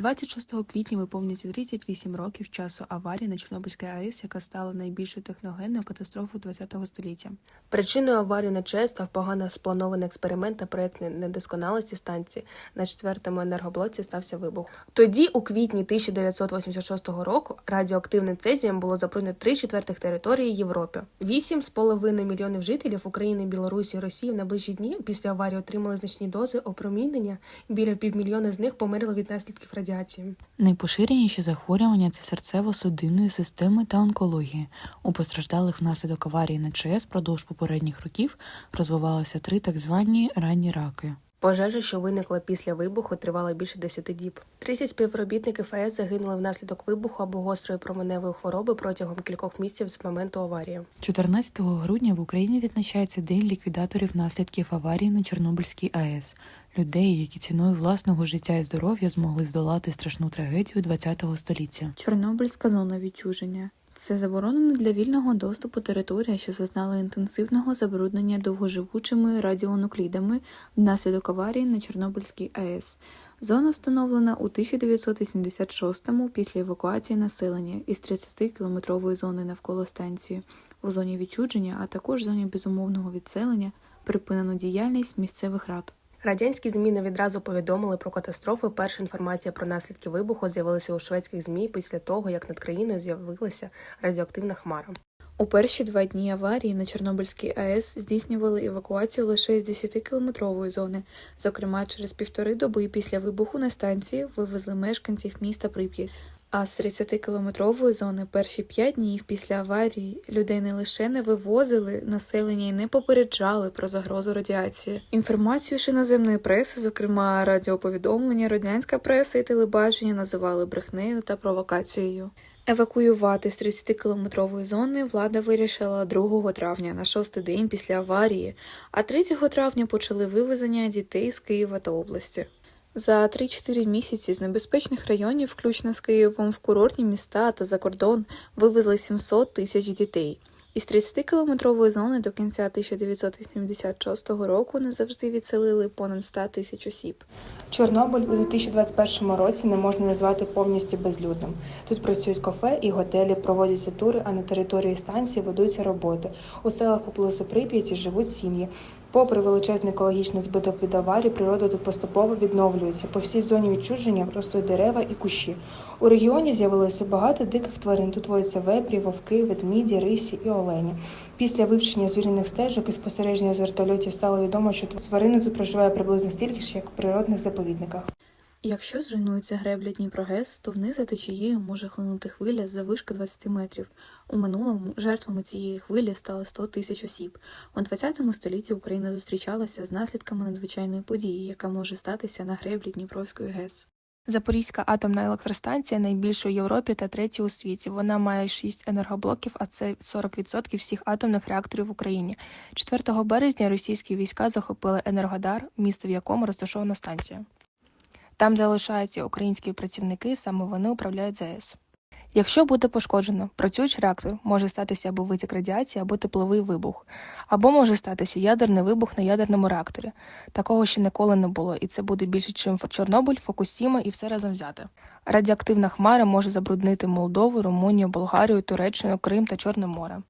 26 квітня виповнюється 38 років часу аварії на Чорнобильській АЕС, яка стала найбільшою техногенною катастрофою ХХ століття. Причиною аварії на ЧАЕС став погано спланований експеримент та проєкт недосконалості станції. На четвертому енергоблоці стався вибух. Тоді, у квітні 1986 року, радіоактивним цезієм було запрунено три четвертих території Європи. Вісім з половиною мільйонів жителів України, Білорусі Росії в найближчі дні після аварії отримали значні дози опромінення. Біля півмільйона з них померли від наслідків радіації. Найпоширеніші захворювання це серцево-судинної системи та онкології. У постраждалих внаслідок аварії на ЧАЕС впродовж попередніх років розвивалися три так звані ранні раки. Пожежа, що виникла після вибуху, тривала більше 10 діб. 30 співробітників АЕС загинули внаслідок вибуху або гострої променевої хвороби протягом кількох місяців з моменту аварії. 14 грудня в Україні відзначається День ліквідаторів наслідків аварії на Чорнобильській АЕС. Людей, які ціною власного життя і здоров'я змогли здолати страшну трагедію ХХ століття. Чорнобильська зона відчуження. Це заборонена для вільного доступу територія, що зазнала інтенсивного забруднення довгоживучими радіонуклідами внаслідок аварії на Чорнобильській АЕС. Зона встановлена у 1986-му після евакуації населення із 30-кілометрової зони навколо станції. У зоні відчудження, а також зоні безумовного відселення припинено діяльність місцевих рад. Радянські ЗМІ не відразу повідомили про катастрофу. Перша інформація про наслідки вибуху з'явилася у шведських ЗМІ після того, як над країною з'явилася радіоактивна хмара. У перші два дні аварії на Чорнобильській АЕС здійснювали евакуацію лише з 10-кілометрової зони. Зокрема, через півтори доби після вибуху на станції вивезли мешканців міста Прип'ять. А з 30-кілометрової зони перші п'ять днів після аварії людей не лише не вивозили населення і не попереджали про загрозу радіації. Інформацію ж іноземної преси, зокрема радіоповідомлення, радянська преса і телебачення називали брехнею та провокацією. Евакуювати з 30-кілометрової зони влада вирішила 2 травня на шостий день після аварії, а 3 травня почали вивезення дітей з Києва та області. За 3-4 місяці з небезпечних районів, включно з Києвом, в курортні міста та за кордон вивезли 700 тисяч дітей. Із 30-кілометрової зони до кінця 1986 року назавжди відселили понад 100 тисяч осіб. Чорнобиль у 2021 році не можна назвати повністю безлюдним. Тут працюють кафе і готелі, проводяться тури, а на території станції ведуться роботи. У селах поблизу Прип'яті живуть сім'ї. Попри величезний екологічний збиток від аварії, природа тут поступово відновлюється. По всій зоні відчуження ростуть дерева і кущі. У регіоні з'явилося багато диких тварин. Тут водяться вепрі, вовки, ведміді, рисі і олені. Після вивчення звіряних стежок і спостереження з вертольотів стало відомо, що тварини тут проживає приблизно стільки ж, як у природних заповідниках. Якщо зруйнується гребля Дніпрогес, то вниз за течією може хлинути хвиля за вишки 20 метрів. У минулому жертвами цієї хвилі стало 100 тисяч осіб. У 20 столітті Україна зустрічалася з наслідками надзвичайної події, яка може статися на греблі Дніпровської ГЕС. Запорізька атомна електростанція найбільша у Європі та третя у світі. Вона має 6 енергоблоків, а це 40% всіх атомних реакторів в Україні. 4 березня російські війська захопили Енергодар, місто в якому розташована станція. Там залишаються українські працівники, саме вони управляють ЗАЕС. Якщо буде пошкоджено працюючий реактор, може статися або витік радіації, або тепловий вибух, або може статися ядерний вибух на ядерному реакторі. Такого ще ніколи не було, і це буде більше, чим Чорнобиль, Фокусіма і все разом взяти. Радіоактивна хмара може забруднити Молдову, Румунію, Болгарію, Туреччину, Крим та Чорне море.